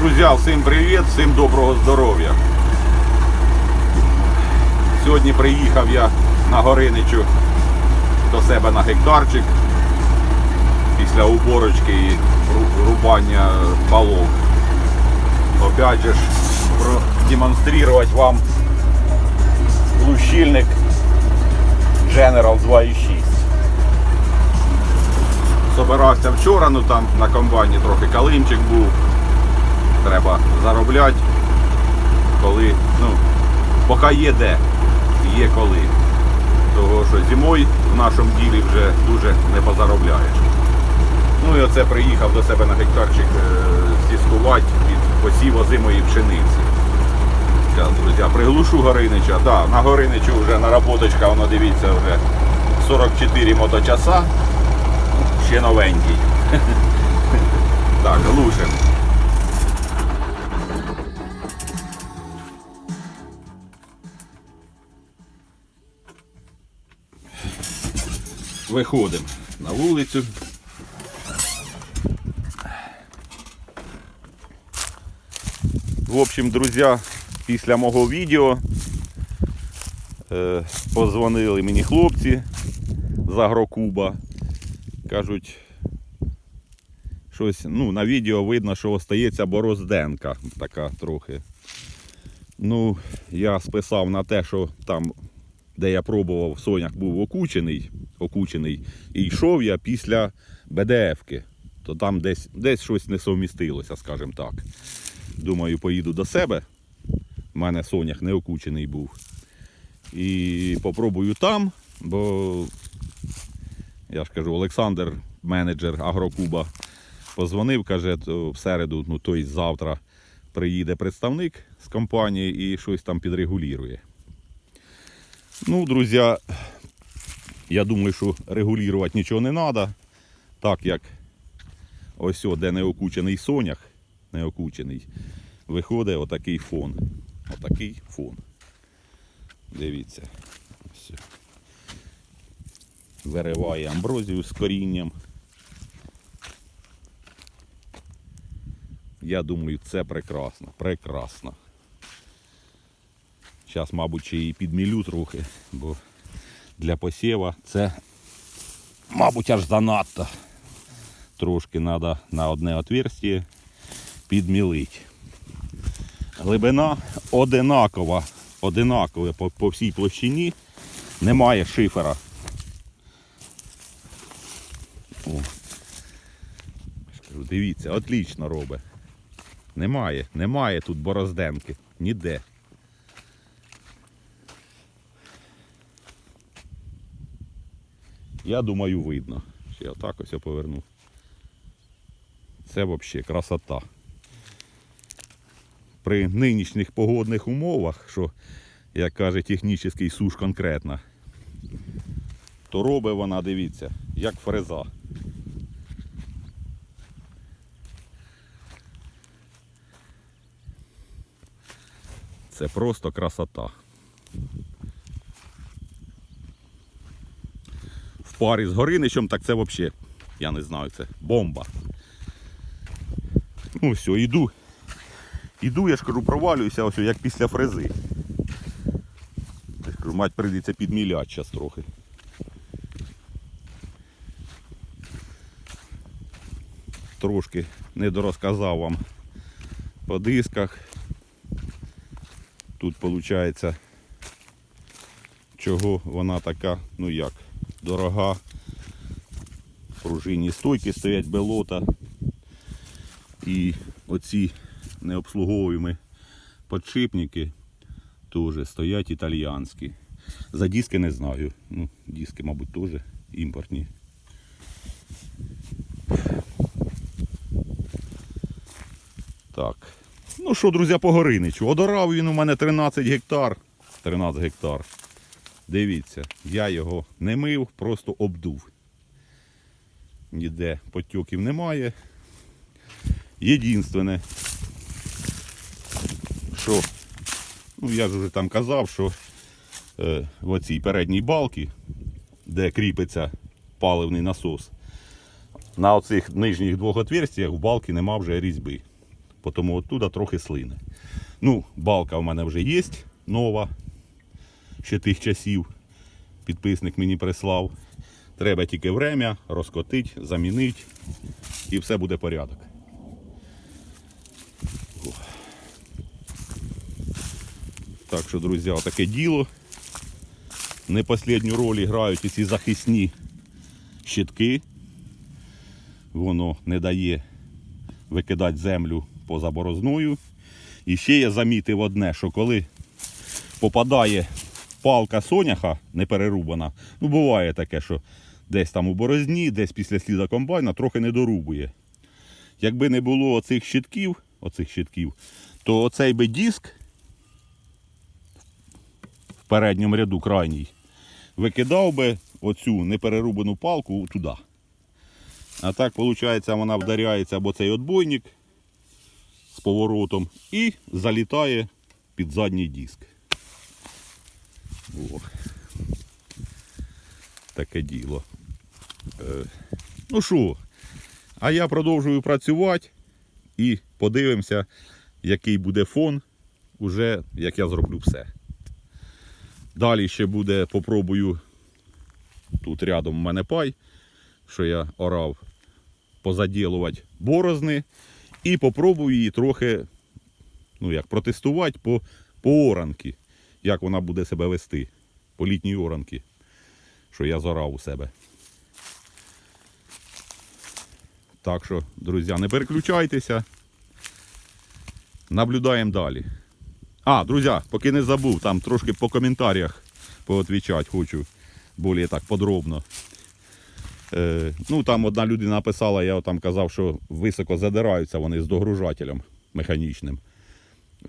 Друзі, всім привіт, всім доброго здоров'я. Сьогодні приїхав я на Гориничу до себе на гектарчик після уборочки і ру- рубання полов. Опять же ж продемонструвати вам лущильник General 2.6. Собирався вчора, ну там на комбайні трохи калимчик був. Треба заробляти, коли, ну, поки є де, є коли. Того що зимою в нашому ділі вже дуже не позаробляєш. Ну і оце приїхав до себе на гектарчик е, зіскувати під посів озимої пшениці. Зараз, друзі, приглушу Горинича. Да, на Гориничу вже наработочка, воно дивіться, вже 44 моточаса. Ще новенький. Так, глушимо. Виходимо на вулицю. В общем, друзі, після мого відео е, позвонили мені хлопці з Агрокуба. Кажуть, щось, ну, на відео видно, що остається борозденка така трохи. Ну, я списав на те, що там, де я пробував, соняк був окучений, окучений і йшов я після БДФки. То там десь, десь щось не совмістилося, скажімо так. Думаю, поїду до себе. У мене сонях не окучений був. І попробую там, бо я ж кажу, Олександр, менеджер Агрокуба, позвонив, каже, то в середу, ну тобто завтра приїде представник з компанії і щось там підрегулює. Ну, друзі, я думаю, що регулювати нічого не треба, так як ось о, де не окучений сонях, не окучений, виходить отакий фон. Отакий фон. Дивіться. Ось. Вириває амброзію з корінням. Я думаю, це прекрасно, прекрасно. Зараз, мабуть, ще і підмілю трохи, бо для посіва це, мабуть, аж занадто. Трошки треба на одне отверстие підмілити. Глибина одинакова, одинакова по, по всій площині. Немає шифера. О. Дивіться, отлично робить. Немає, немає тут борозденки. Ніде. Я думаю, видно. Ще отак ось я поверну. Це взагалі красота. При нинішніх погодних умовах, що, як каже технічний суш конкретно, то робить вона, дивіться, як фреза. Це просто красота. Парі з Гориничем, так це взагалі, я не знаю, це бомба. Ну все, йду. Іду, я ж кажу, провалююся, ось як після фрези. Я ж кажу, мать прийдеться підміляти зараз трохи. Трошки не дорозказав вам по дисках. Тут виходить, чого вона така, ну як, дорога. Пружинні стойки стоять белота. І оці необслуговуємі подшипники теж стоять італіянські. За диски не знаю. Ну, диски, мабуть, теж імпортні. Так. Ну що, друзі, по Гориничу. Одорав він у мене 13 гектар. 13 гектар. Дивіться, я його не мив, просто обдув. Ніде потьоків немає. Єдинственне, що, ну я ж вже там казав, що е, в оцій передній балці, де кріпиться паливний насос, на оцих нижніх двох отверстіях в балки нема вже різьби. тому оттуда трохи слине. Ну, балка в мене вже є нова, ще тих часів. Підписник мені прислав. Треба тільки время, розкотить, замінити і все буде порядок. Так що, друзі, таке діло. Не останню роль грають і ці захисні щитки. Воно не дає викидати землю поза борозною. І ще я замітив одне, що коли попадає палка соняха не перерубана, ну буває таке, що десь там у борозні, десь після сліда комбайна трохи не дорубує. Якби не було оцих щитків, оцих щитків, то оцей би диск в передньому ряду крайній викидав би оцю неперерубану палку туди. А так, виходить, вона вдаряється або цей отбойник з поворотом і залітає під задній диск. О. Таке діло. Е, ну що, а я продовжую працювати і подивимося, який буде фон, уже як я зроблю все. Далі ще буде, попробую, тут рядом у мене пай, що я орав, позаділувати борозни. І попробую її трохи, ну як, протестувати по, по оранки, як вона буде себе вести, по літній оранки, що я зорав у себе. Так що, друзі, не переключайтеся. Наблюдаємо далі. А, друзі, поки не забув, там трошки по коментарях поотвічати хочу більш так подробно. Е, ну, там одна людина написала, я там казав, що високо задираються вони з догружателем механічним.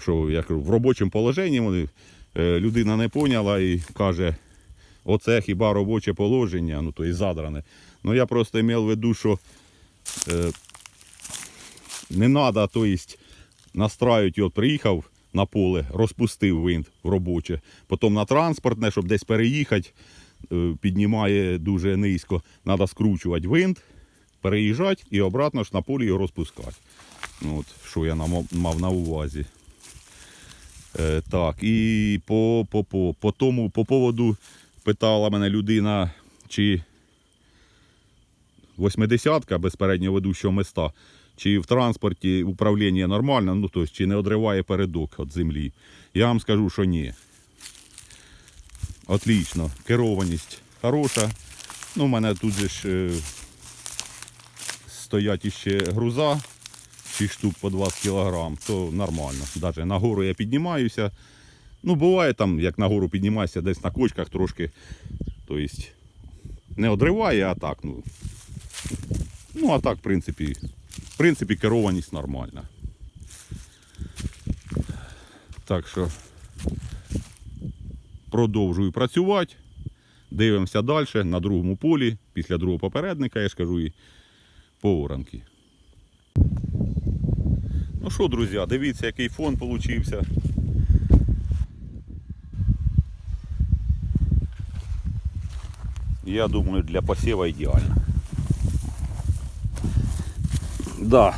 Що я кажу, в робочому положенні вони, людина не поняла і каже, оце хіба робоче положення, ну то і задране. Ну я просто мав в виду, що е, не треба, то есть, настраювати, от приїхав на поле, розпустив винт в робоче, потім на транспортне, щоб десь переїхати, е, піднімає дуже низько, треба скручувати винт, переїжджати і обратно ж на полі його розпускати. Ну, от, що я мав на увазі. Е, так, і по, по, по, по тому, по поводу питала мене людина, чи 80-ка без переднього ведучого места, чи в транспорті управління нормально, ну тобто, чи не одриває передок від землі. Я вам скажу, що ні. Отлично. Керованість хороша. Ну, у мене тут же ж е, стоять іще груза, 6 штук по 20 кг, то нормально. Даже на гору я піднімаюся. Ну, буває там, як на гору піднімаюся, десь на кочках трошки. Тобто не одриває, а так, ну. Ну, а так, в принципі, в принципі, керованість нормальна. Так що продовжую працювати. Дивимося далі на другому полі, після другого попередника, я ж кажу, і по оранки. Ну що, друзі, дивіться, який фон получився. Я думаю, для посева ідеально. Да.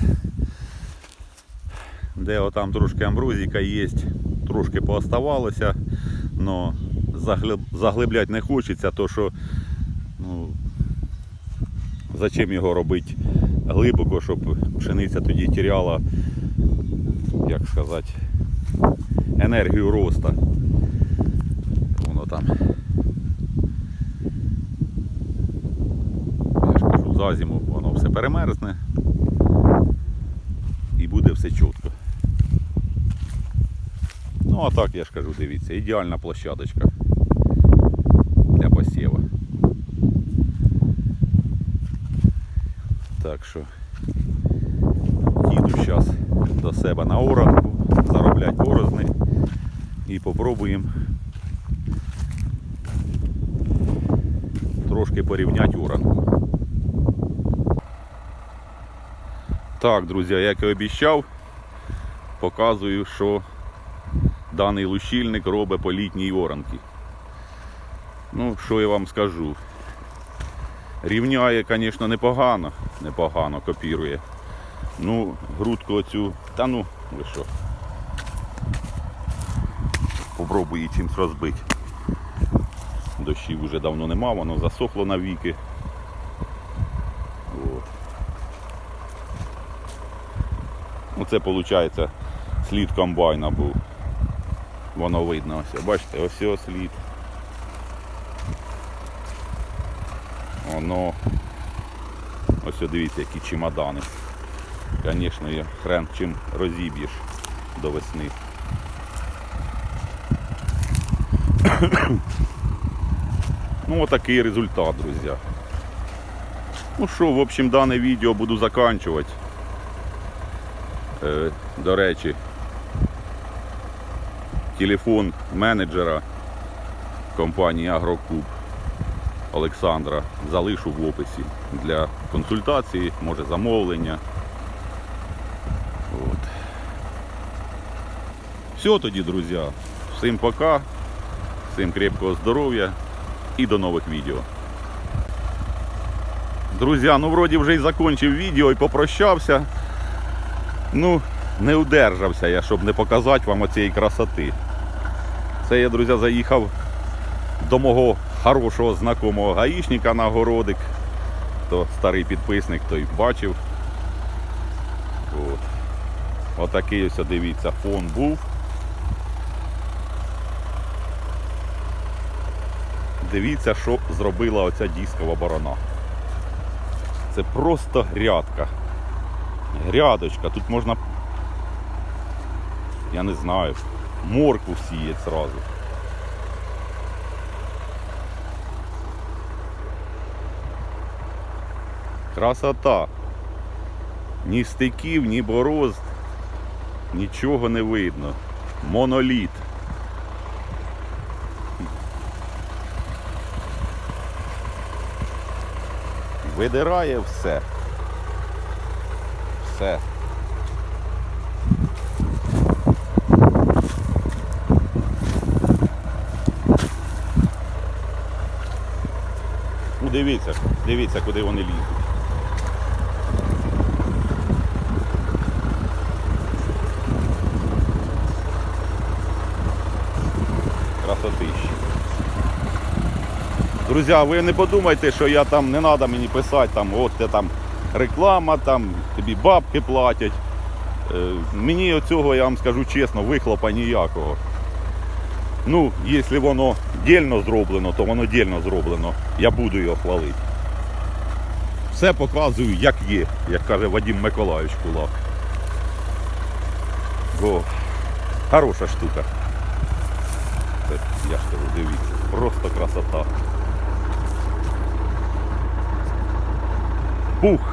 Де отам трошки амброзіка є, трошки пооставалося, але заглиб... заглибляти не хочеться, то що ну, зачем його робити глибоко, щоб пшениця тоді теряла, як сказати, енергію роста. Воно там. Я ж кажу, за зиму воно все перемерзне і буде все чітко. Ну а так я ж кажу, дивіться, ідеальна площадочка для посіва. Так що їду зараз до себе на оранку, зароблять борозни і попробуємо трошки порівняти оранку. Так, друзі, як і обіцяв, показую, що даний лущильник робить по літній оранці. Ну, що я вам скажу. Рівняє, звісно, непогано, непогано копірує. Ну, грудку оцю. Та ну, ви що? Попробуй її чимось розбити. Дощів вже давно нема, воно засохло навіки. От. Ну це виходить слід комбайна був. Воно видно ось. Бачите, ось ось слід. Воно. Ось дивіться, які чемодани. Звісно, є хрен чим розіб'єш до весни. ну, отакий результат, друзі. Ну що, в общем, дане відео буду заканчувати. Е, до речі, телефон менеджера компанії Агрокуб Олександра залишу в описі для консультації, може замовлення. Все тоді, друзі. Всім пока, всім крепкого здоров'я і до нових відео. Друзі, ну вроді вже і закончив відео і попрощався. Ну, не удержався я, щоб не показати вам оцієї красоти. Це я, друзі, заїхав до мого хорошого знакомого гаїшника на городик. То старий підписник той бачив. От. Отакий ось, дивіться, фон був. Дивіться, що зробила оця дискова борона. Це просто грядка. Грядочка. Тут можна, я не знаю, морку сіять зразу. Красота. Ні стиків, ні борозд, нічого не видно. Моноліт. Видирає все. Все. Ну дивіться, дивіться, куди вони лізуть. Друзі, ви не подумайте, що я там не треба мені писати, там, от те там реклама, там тобі бабки платять. Е, мені оцього, я вам скажу чесно, вихлопа ніякого. Ну, якщо воно дільно зроблено, то воно дільно зроблено. Я буду його хвалити. Все показую, як є, як каже Вадим Миколаївич Кулак. О, хороша штука. Я ж кажу, дивіться, просто красота. Пух!